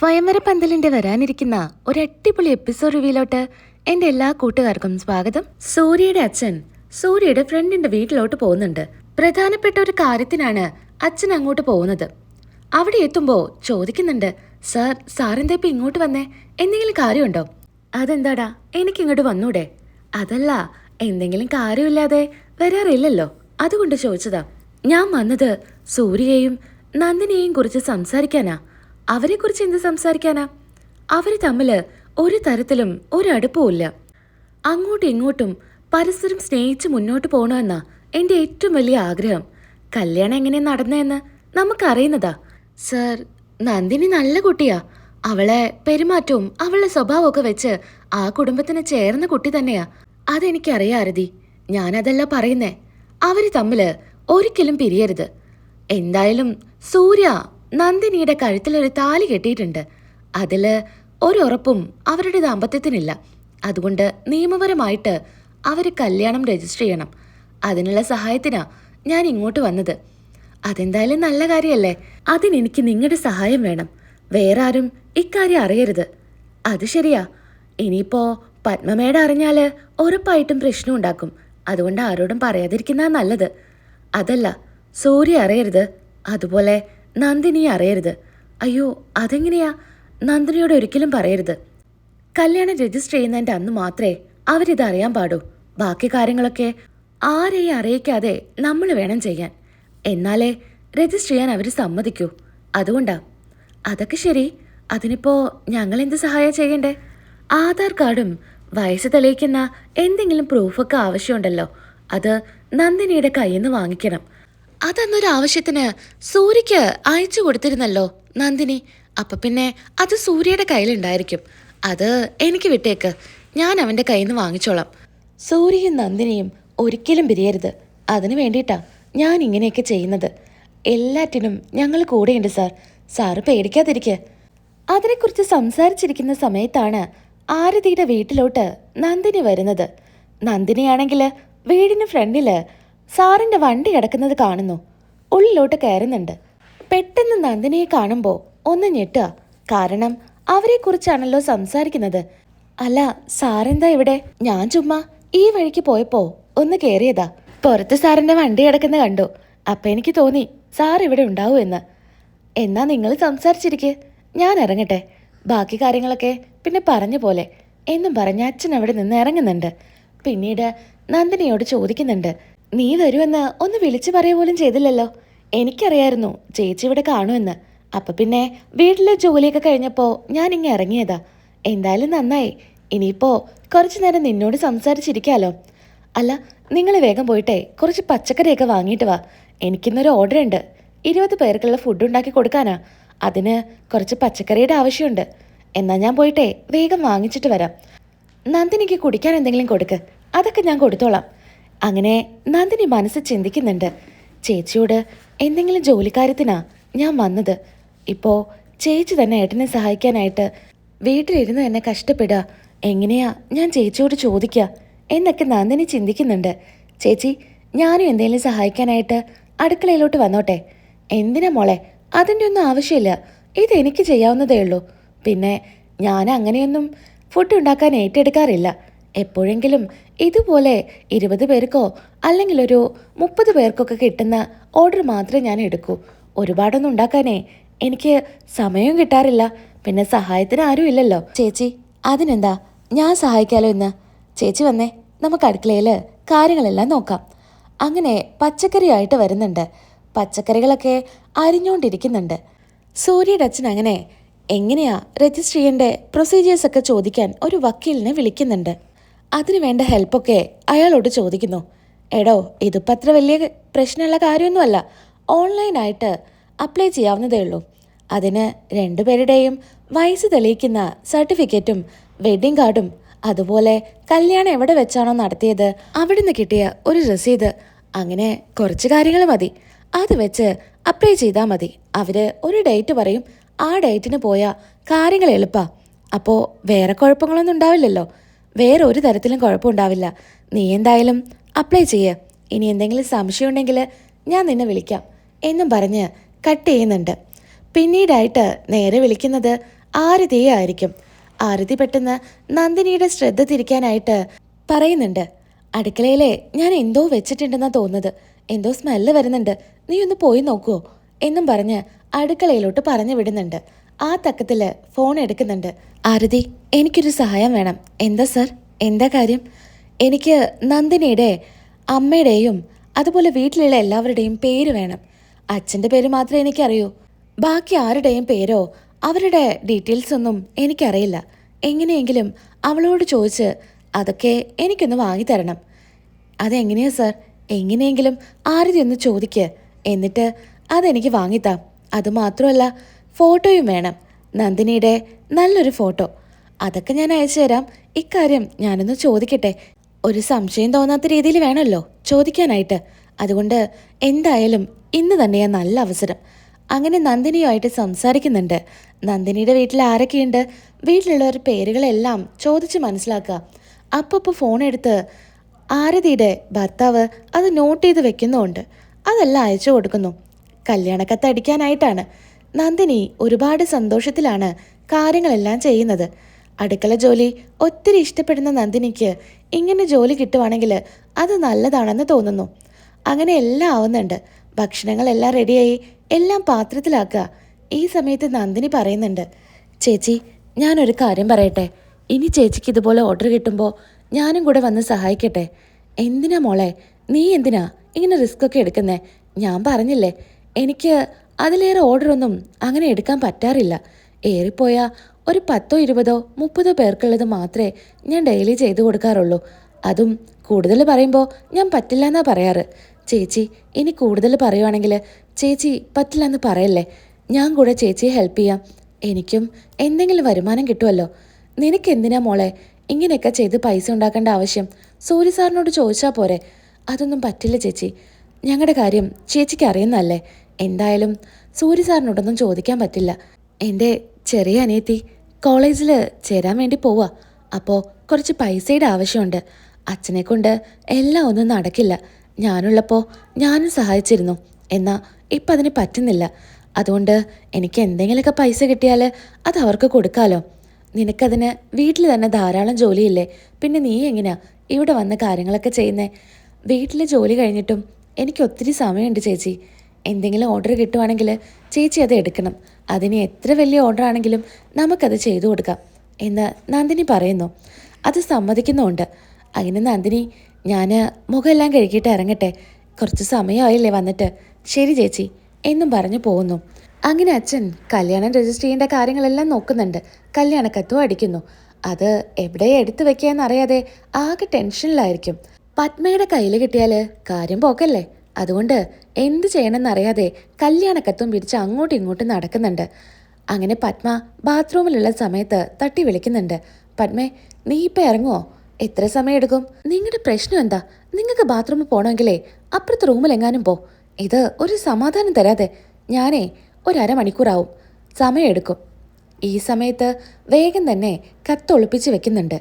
സ്വയംവര പന്തലിന്റെ വരാനിരിക്കുന്ന ഒരു അടിപൊളി എപ്പിസോഡ് റിവ്യൂലോട്ട് എന്റെ എല്ലാ കൂട്ടുകാർക്കും സ്വാഗതം. സൂര്യയുടെ അച്ഛൻ സൂര്യയുടെ ഫ്രണ്ടിന്റെ വീട്ടിലോട്ട് പോകുന്നുണ്ട്. പ്രധാനപ്പെട്ട ഒരു കാര്യത്തിനാണ് അച്ഛൻ അങ്ങോട്ട് പോകുന്നത്. അവിടെ എത്തുമ്പോൾ ചോദിക്കുന്നുണ്ട് സാർ സാറെന്താ ഇപ്പൊ ഇങ്ങോട്ട് വന്നേ? എന്തെങ്കിലും കാര്യമുണ്ടോ? അതെന്താടാ? എനിക്കിങ്ങോട്ട് വന്നൂടെ? അതല്ല എന്തെങ്കിലും കാര്യമില്ലാതെ വരാറില്ലല്ലോ. അതുകൊണ്ട് ചോദിച്ചതാ ഞാൻ വന്നത് സൂര്യയെയും നന്ദിനെയും കുറിച്ച് സംസാരിക്കാനാ. അവരെക്കുറിച്ച് എന്ത് സംസാരിക്കാനാ? അവർ തമ്മിൽ ഒരു തരത്തിലും ഒരടുപ്പവുമില്ല അങ്ങോട്ടും ഇങ്ങോട്ടും പരസ്പരം സ്നേഹിച്ച് മുന്നോട്ട് പോകണമെന്നാ എന്റെ ഏറ്റവും വലിയ ആഗ്രഹം. കല്യാണം എങ്ങനെ നടന്നതെന്ന് നമുക്കറിയുന്നതാ. സർ നന്ദിനി നല്ല കുട്ടിയാ. അവളെ പെരുമാറ്റവും അവളുടെ സ്വഭാവമൊക്കെ വെച്ച് ആ കുടുംബത്തിന് ചേർന്ന കുട്ടി തന്നെയാ. അതെനിക്കറിയാം അരതി ഞാനതല്ല പറയുന്നേ. അവർ തമ്മിൽ ഒരിക്കലും പിരിയരുത്. എന്തായാലും സൂര്യ നന്ദിനിയുടെ കഴുത്തിലൊരു താലി കെട്ടിയിട്ടുണ്ട്. അതിൽ ഒരുറപ്പും അവരുടെ ദാമ്പത്യത്തിനില്ല. അതുകൊണ്ട് നിയമപരമായിട്ട് അവർ കല്യാണം രജിസ്റ്റർ ചെയ്യണം. അതിനുള്ള സഹായത്തിനാ ഞാൻ ഇങ്ങോട്ട് വന്നത്. അതെന്തായാലും നല്ല കാര്യമല്ലേ അതിനെനിക്ക് നിങ്ങളുടെ സഹായം വേണം. വേറെ ആരും ഇക്കാര്യം അറിയരുത്. അത് ശരിയാ. ഇനിയിപ്പോ പത്മമേട അറിഞ്ഞാൽ ഉറപ്പായിട്ടും പ്രശ്നം ഉണ്ടാക്കും. അതുകൊണ്ട് ആരോടും പറയാതിരിക്കുന്ന നല്ലത്. അതല്ല സൂര്യ അറിയരുത്. അതുപോലെ നന്ദിനി അറിയരുത്. അയ്യോ അതെങ്ങനെയാ? നന്ദിനിയോട് ഒരിക്കലും പറയരുത്. കല്യാണം രജിസ്റ്റർ ചെയ്യുന്നതിന്റെ അന്ന് മാത്രമേ അവരിത് അറിയാൻ പാടൂ. ബാക്കി കാര്യങ്ങളൊക്കെ ആരെയും അറിയിക്കാതെ നമ്മൾ വേണം ചെയ്യാൻ. എന്നാലേ രജിസ്റ്റർ ചെയ്യാൻ അവർ സമ്മതിക്കൂ. അതുകൊണ്ടാ. അതൊക്കെ ശരി. അതിനിപ്പോ ഞങ്ങൾ എന്ത് സഹായം ചെയ്യണ്ടേ? ആധാർ കാർഡും വയസ്സ് തെളിയിക്കുന്ന എന്തെങ്കിലും പ്രൂഫൊക്കെ ആവശ്യമുണ്ടല്ലോ. അത് നന്ദിനിയുടെ കയ്യിൽ നിന്ന് വാങ്ങിക്കണം. അതന്നൊരു ആവശ്യത്തിന് സൂര്യക്ക് അയച്ചു കൊടുത്തിരുന്നല്ലോ നന്ദിനി. അപ്പൊ പിന്നെ അത് സൂര്യയുടെ കയ്യിലുണ്ടായിരിക്കും. അത് എനിക്ക് വിട്ടേക്ക്. ഞാൻ അവന്റെ കയ്യിൽ നിന്ന് വാങ്ങിച്ചോളാം. സൂര്യയും നന്ദിനിയും ഒരിക്കലും പിരിയരുത്. അതിനു വേണ്ടിയിട്ടാ ഞാൻ ഇങ്ങനെയൊക്കെ ചെയ്യുന്നത്. എല്ലാറ്റിനും ഞങ്ങൾ കൂടെയുണ്ട് സാർ. സാറ് പേടിക്കാതിരിക്കുക അതിനെക്കുറിച്ച് സംസാരിച്ചിരിക്കുന്ന സമയത്താണ് ആരതിയുടെ വീട്ടിലോട്ട് നന്ദിനി വരുന്നത്. നന്ദിനിയാണെങ്കിൽ വീടിന് ഫ്രണ്ടിൽ സാറിന്റെ വണ്ടി കിടക്കുന്നത് കാണുന്നു. ഉള്ളിലോട്ട് കയറുന്നുണ്ട്. പെട്ടെന്ന് നന്ദിനിയെ കാണുമ്പോൾ ഒന്ന് ഞെട്ടുക. കാരണം അവരെക്കുറിച്ചാണല്ലോ സംസാരിക്കുന്നത്. അല്ല സാറെന്താ ഇവിടെ? ഞാൻ ചുമ്മാ ഈ വഴിക്ക് പോയപ്പോ ഒന്ന് കേറിയതാ. പുറത്ത് സാറിന്റെ വണ്ടി കിടക്കുന്ന കണ്ടു. അപ്പൊ എനിക്ക് തോന്നി സാർ ഇവിടെ ഉണ്ടാവൂ എന്ന്. എന്നാ നിങ്ങൾ സംസാരിച്ചിരിക്കെ. ഞാൻ ഇറങ്ങട്ടെ. ബാക്കി കാര്യങ്ങളൊക്കെ പിന്നെ പറഞ്ഞ പോലെ. എന്നും പറഞ്ഞ് അച്ഛൻ അവിടെ നിന്ന് ഇറങ്ങുന്നുണ്ട്. പിന്നീട് നന്ദിനിയോട് ചോദിക്കുന്നുണ്ട്. നീ വരുമെന്ന് ഒന്ന് വിളിച്ചു പറയുക പോലും ചെയ്തില്ലല്ലോ. എനിക്കറിയായിരുന്നു ചേച്ചി ഇവിടെ കാണുമെന്ന്. അപ്പൊ പിന്നെ വീട്ടിലെ ജോലിയൊക്കെ കഴിഞ്ഞപ്പോ ഞാൻ ഇങ്ങനെ ഇറങ്ങിയതാ. എന്തായാലും നന്നായി. ഇനിയിപ്പോ കുറച്ചു നേരം നിന്നോട് സംസാരിച്ചിരിക്കാലോ. അല്ല നിങ്ങൾ വേഗം പോയിട്ടെ കുറച്ച് പച്ചക്കറിയൊക്കെ വാങ്ങിയിട്ട് വാ. എനിക്കിന്നൊരു ഓർഡർ ഉണ്ട് ഇരുപത് പേർക്കുള്ള ഫുഡ് ഉണ്ടാക്കി കൊടുക്കാനാ. അതിന് കുറച്ച് പച്ചക്കറിയുടെ ആവശ്യമുണ്ട്. എന്നാ ഞാൻ പോയിട്ടെ വേഗം വാങ്ങിച്ചിട്ട് വരാം. നന്ദിനിക്ക് കുടിക്കാൻ എന്തെങ്കിലും കൊടുക്ക്. അതൊക്കെ ഞാൻ കൊടുത്തോളാം. അങ്ങനെ നന്ദിനി മനസ്സ് ചിന്തിക്കുന്നുണ്ട്. ചേച്ചിയോട് എന്തെങ്കിലും ജോലിക്കാര്യത്തിനാ ഞാൻ വന്നത്. ഇപ്പോ ചേച്ചി തന്നെ ഏട്ടനെ സഹായിക്കാനായിട്ട് വീട്ടിലിരുന്ന് തന്നെ കഷ്ടപ്പെടുക. എങ്ങനെയാ ഞാൻ ചേച്ചിയോട് ചോദിക്കുക എന്നൊക്കെ നന്ദിനി ചിന്തിക്കുന്നുണ്ട്. ചേച്ചി ഞാനും എന്തെങ്കിലും സഹായിക്കാനായിട്ട് അടുക്കളയിലോട്ട് വന്നോട്ടെ? എന്തിനാ മോളെ? അതിന്റെ ഒന്നും ആവശ്യമില്ല. ഇത് എനിക്ക് ചെയ്യാവുന്നതേ ഉള്ളൂ. പിന്നെ ഞാൻ അങ്ങനെയൊന്നും ഫുഡ് ഉണ്ടാക്കാൻ ഏറ്റെടുക്കാറില്ല. എപ്പോഴെങ്കിലും ഇതുപോലെ ഇരുപത് പേർക്കോ അല്ലെങ്കിൽ ഒരു മുപ്പത് പേർക്കൊക്കെ കിട്ടുന്ന ഓർഡർ മാത്രമേ ഞാൻ എടുക്കൂ. ഒരുപാടൊന്നും ഉണ്ടാക്കാനേ എനിക്ക് സമയവും കിട്ടാറില്ല. പിന്നെ സഹായത്തിന് ആരും ഇല്ലല്ലോ. ചേച്ചി അതിനെന്താ? ഞാൻ സഹായിക്കാലോ ഇന്ന്? ചേച്ചി വന്നേ നമുക്ക് അടുക്കളയിൽ കാര്യങ്ങളെല്ലാം നോക്കാം. അങ്ങനെ പച്ചക്കറിയായിട്ട് വരുന്നുണ്ട്. പച്ചക്കറികളൊക്കെ അരിഞ്ഞുകൊണ്ടിരിക്കുന്നുണ്ട് സൂര്യയുടെ അച്ഛൻ അങ്ങനെ എങ്ങനെയാ രജിസ്റ്റർ ചെയ്യേണ്ട പ്രൊസീജിയേഴ്സൊക്കെ ചോദിക്കാൻ ഒരു വക്കീലിനെ വിളിക്കുന്നുണ്ട്. അതിനു വേണ്ട ഹെൽപ്പൊക്കെ അയാളോട് ചോദിക്കുന്നു. എടോ ഇതിപ്പോൾ അത്ര വലിയ പ്രശ്നമുള്ള കാര്യമൊന്നുമല്ല. ഓൺലൈനായിട്ട് അപ്ലൈ ചെയ്യാവുന്നതേ ഉള്ളൂ. അതിന് രണ്ടുപേരുടെയും വയസ്സ് തെളിയിക്കുന്ന സർട്ടിഫിക്കറ്റും വെഡിങ് കാർഡും അതുപോലെ കല്യാണം എവിടെ വെച്ചാണോ നടത്തിയത് അവിടുന്ന് കിട്ടിയ ഒരു രസീത് അങ്ങനെ കുറച്ച് കാര്യങ്ങൾ മതി. അത് വെച്ച് അപ്ലൈ ചെയ്താൽ മതി. അവർ ഒരു ഡേറ്റ് പറയും ആ ഡേറ്റിന് പോയാൽ കാര്യങ്ങൾ എളുപ്പമാണ് അപ്പോൾ വേറെ കുഴപ്പങ്ങളൊന്നും ഉണ്ടാവില്ലല്ലോ. വേറെ ഒരു തരത്തിലും കുഴപ്പമുണ്ടാവില്ല. നീ എന്തായാലും അപ്ലൈ ചെയ്യ. ഇനി എന്തെങ്കിലും സംശയം ഉണ്ടെങ്കിൽ ഞാൻ നിന്നെ വിളിക്കാം. എന്നും പറഞ്ഞ് കട്ട് ചെയ്യുന്നുണ്ട്. പിന്നീടായിട്ട് നേരെ വിളിക്കുന്നത് ആരതിയെ ആയിരിക്കും. ആരതി പെട്ടെന്ന് നന്ദിനിയുടെ ശ്രദ്ധ തിരിക്കാനായിട്ട് പറയുന്നുണ്ട്. അടുക്കളയിലെ ഞാൻ എന്തോ വെച്ചിട്ടുണ്ടെന്നാണ് തോന്നുന്നത്. എന്തോ സ്മെല്ല് വരുന്നുണ്ട്. നീ ഒന്ന് പോയി നോക്കുമോ എന്നും പറഞ്ഞ് അടുക്കളയിലോട്ട് പറഞ്ഞു വിടുന്നുണ്ട്. ആ തക്കത്തിൽ ഫോൺ എടുക്കുന്നുണ്ട്. ആരതി എനിക്കൊരു സഹായം വേണം. എന്താ സർ എന്താ കാര്യം? എനിക്ക് നന്ദിനിയുടെ അമ്മയുടെയും അതുപോലെ വീട്ടിലുള്ള എല്ലാവരുടെയും പേര് വേണം. അച്ഛന്റെ പേര് മാത്രമേ എനിക്കറിയൂ. ബാക്കി ആരുടെയും പേരോ അവരുടെ ഡീറ്റെയിൽസ് ഒന്നും എനിക്കറിയില്ല. എങ്ങനെയെങ്കിലും അവളോട് ചോദിച്ച് അതൊക്കെ എനിക്കൊന്ന് വാങ്ങിത്തരണം അതെങ്ങനെയാ സർ എങ്ങനെയെങ്കിലും ആരതി ഒന്ന് ചോദിക്ക്. എന്നിട്ട് അതെനിക്ക് വാങ്ങിത്താം. അതുമാത്രമല്ല ഫോട്ടോയും വേണം. നന്ദിനിയുടെ നല്ലൊരു ഫോട്ടോ. അതൊക്കെ ഞാൻ അയച്ചു തരാം. ഇക്കാര്യം ഞാനൊന്ന് ചോദിക്കട്ടെ? ഒരു സംശയം തോന്നാത്ത രീതിയിൽ വേണമല്ലോ ചോദിക്കാനായിട്ട്. അതുകൊണ്ട് എന്തായാലും ഇന്ന് തന്നെയാണ് നല്ല അവസരം. അങ്ങനെ നന്ദിനിയുമായിട്ട് സംസാരിക്കുന്നുണ്ട്. നന്ദിനിയുടെ വീട്ടിൽ ആരൊക്കെയുണ്ട്? വീട്ടിലുള്ളവർ പേരുകളെല്ലാം ചോദിച്ച് മനസ്സിലാക്കുക. അപ്പപ്പോൾ ഫോൺ എടുത്ത് ആരതിയുടെ ഭർത്താവ് അത് നോട്ട് ചെയ്ത് വെക്കുന്നുമുണ്ട് അതെല്ലാം അയച്ചു കൊടുക്കുന്നു. കല്യാണക്കത്ത് അടിക്കാനായിട്ടാണ്. നന്ദിനി ഒരുപാട് സന്തോഷത്തിലാണ് കാര്യങ്ങളെല്ലാം ചെയ്യുന്നത്. അടുക്കള ജോലി ഒത്തിരി ഇഷ്ടപ്പെടുന്ന നന്ദിനിക്ക് ഇങ്ങനെ ജോലി കിട്ടുവാണെങ്കിൽ അത് നല്ലതാണെന്ന് തോന്നുന്നു. അങ്ങനെ എല്ലാം ആവുന്നുണ്ട്. ഭക്ഷണങ്ങളെല്ലാം റെഡിയായി എല്ലാം പാത്രത്തിലാക്കുക. ഈ സമയത്ത് നന്ദിനി പറയുന്നുണ്ട് ചേച്ചി ഞാനൊരു കാര്യം പറയട്ടെ. ഇനി ചേച്ചിക്ക് ഇതുപോലെ ഓർഡർ കിട്ടുമ്പോൾ ഞാനും കൂടെ വന്ന് സഹായിക്കട്ടെ. എന്തിനാ മോളെ? നീ എന്തിനാ ഇങ്ങനെ റിസ്ക് ഒക്കെ എടുക്കുന്നേ? ഞാൻ പറഞ്ഞില്ലേ എനിക്ക് അതിലേറെ ഓർഡറൊന്നും അങ്ങനെ എടുക്കാൻ പറ്റാറില്ല. ഏറിപ്പോയാൽ ഒരു പത്തോ ഇരുപതോ മുപ്പതോ പേർക്കുള്ളത് മാത്രമേ ഞാൻ ഡെയിലി ചെയ്തു കൊടുക്കാറുള്ളൂ. അതും കൂടുതൽ പറയുമ്പോൾ ഞാൻ പറ്റില്ല എന്നാ പറയാറ്. ചേച്ചി ഇനി കൂടുതൽ പറയുവാണെങ്കിൽ ചേച്ചി പറ്റില്ല എന്ന് പറയല്ലേ? ഞാൻ കൂടെ ചേച്ചിയെ ഹെൽപ്പ് ചെയ്യാം. എനിക്കും എന്തെങ്കിലും വരുമാനം കിട്ടുമല്ലോ നിനക്ക് എന്തിനാ മോളെ ഇങ്ങനെയൊക്കെ ചെയ്ത് പൈസ ഉണ്ടാക്കേണ്ട ആവശ്യം? സൂര്യ സാറിനോട് ചോദിച്ചാൽ പോരെ. അതൊന്നും പറ്റില്ല ചേച്ചി. ഞങ്ങളുടെ കാര്യം ചേച്ചിക്ക് അറിയുന്നതല്ലേ? എന്തായാലും സൂര്യ സാറിനോടൊന്നും ചോദിക്കാൻ പറ്റില്ല. എന്റെ ചെറിയ അനിയത്തി കോളേജിൽ ചേരാൻ വേണ്ടി പോവാ. അപ്പോൾ കുറച്ച് പൈസയുടെ ആവശ്യമുണ്ട്. അച്ഛനെ കൊണ്ട് എല്ലാം ഒന്നും നടക്കില്ല. ഞാനുള്ളപ്പോൾ ഞാനും സഹായിച്ചിരുന്നു. എന്നാൽ ഇപ്പം അതിന് പറ്റുന്നില്ല. അതുകൊണ്ട് എനിക്ക് എന്തെങ്കിലുമൊക്കെ പൈസ കിട്ടിയാൽ അത് അവർക്ക് കൊടുക്കാലോ. നിനക്കതിന് വീട്ടിൽ തന്നെ ധാരാളം ജോലിയില്ലേ? പിന്നെ നീ എങ്ങനെയാ ഇവിടെ വന്ന് കാര്യങ്ങളൊക്കെ ചെയ്യുന്നേ? വീട്ടിലെ ജോലി കഴിഞ്ഞിട്ടും എനിക്ക് ഒത്തിരി സമയമുണ്ട് ചേച്ചി. എന്തെങ്കിലും ഓർഡർ കിട്ടുവാണെങ്കിൽ ചേച്ചി അത് എടുക്കണം. അതിന് എത്ര വലിയ ഓർഡർ ആണെങ്കിലും നമുക്കത് ചെയ്തു കൊടുക്കാം എന്ന് നന്ദിനി പറയുന്നു. അത് സമ്മതിക്കുന്നുമുണ്ട്. അങ്ങനെ നന്ദിനി ഞാൻ മുഖമെല്ലാം കഴുകിയിട്ട് ഇറങ്ങട്ടെ. കുറച്ച് സമയമായില്ലേ വന്നിട്ട്. ശരി ചേച്ചി എന്നും പറഞ്ഞു പോകുന്നു. അങ്ങനെ അച്ഛൻ കല്യാണം രജിസ്റ്റർ ചെയ്യേണ്ട കാര്യങ്ങളെല്ലാം നോക്കുന്നുണ്ട്. കല്യാണക്കത്തും അടിക്കുന്നു. അത് എവിടെ എടുത്തു വെക്കാന്നറിയാതെ ആകെ ടെൻഷനിലായിരിക്കും പത്മയുടെ കയ്യിൽ കിട്ടിയാൽ കാര്യം പോക്കല്ലേ? അതുകൊണ്ട് എന്ത് ചെയ്യണമെന്നറിയാതെ കല്യാണക്കത്തും പിടിച്ച് അങ്ങോട്ടും ഇങ്ങോട്ടും നടക്കുന്നുണ്ട്. അങ്ങനെ പത്മ ബാത്റൂമിലുള്ള സമയത്ത് തട്ടി വിളിക്കുന്നുണ്ട്. പത്മേ നീ ഇപ്പം ഇറങ്ങുമോ എത്ര സമയം എടുക്കും നിങ്ങളുടെ പ്രശ്നം എന്താ? നിങ്ങൾക്ക് ബാത്റൂമിൽ പോകണമെങ്കിലേ അപ്പുറത്തെ റൂമിലെങ്ങാനും പോ. ഇത് ഒരു സമാധാനം തരാതെ ഞാനേ ഒരു അരമണിക്കൂറാവും. സമയം എടുക്കും ഈ സമയത്ത് വേഗം തന്നെ കത്ത് ഒളിപ്പിച്ച് വെക്കുന്നുണ്ട്.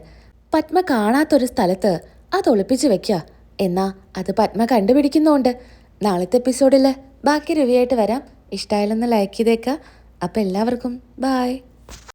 പത്മ കാണാത്തൊരു സ്ഥലത്ത് അത് ഒളിപ്പിച്ച് വെക്കുക എന്നാ അത് പത്മ കണ്ടുപിടിക്കുന്നുണ്ട്. നാളത്തെ എപ്പിസോഡിൽ ബാക്കി റിവ്യൂ ആയിട്ട് വരാം. ഇഷ്ടമായാലൊന്ന് ലൈക്ക് ചെയ്തേക്കാം. അപ്പോൾ എല്ലാവർക്കും ബായ്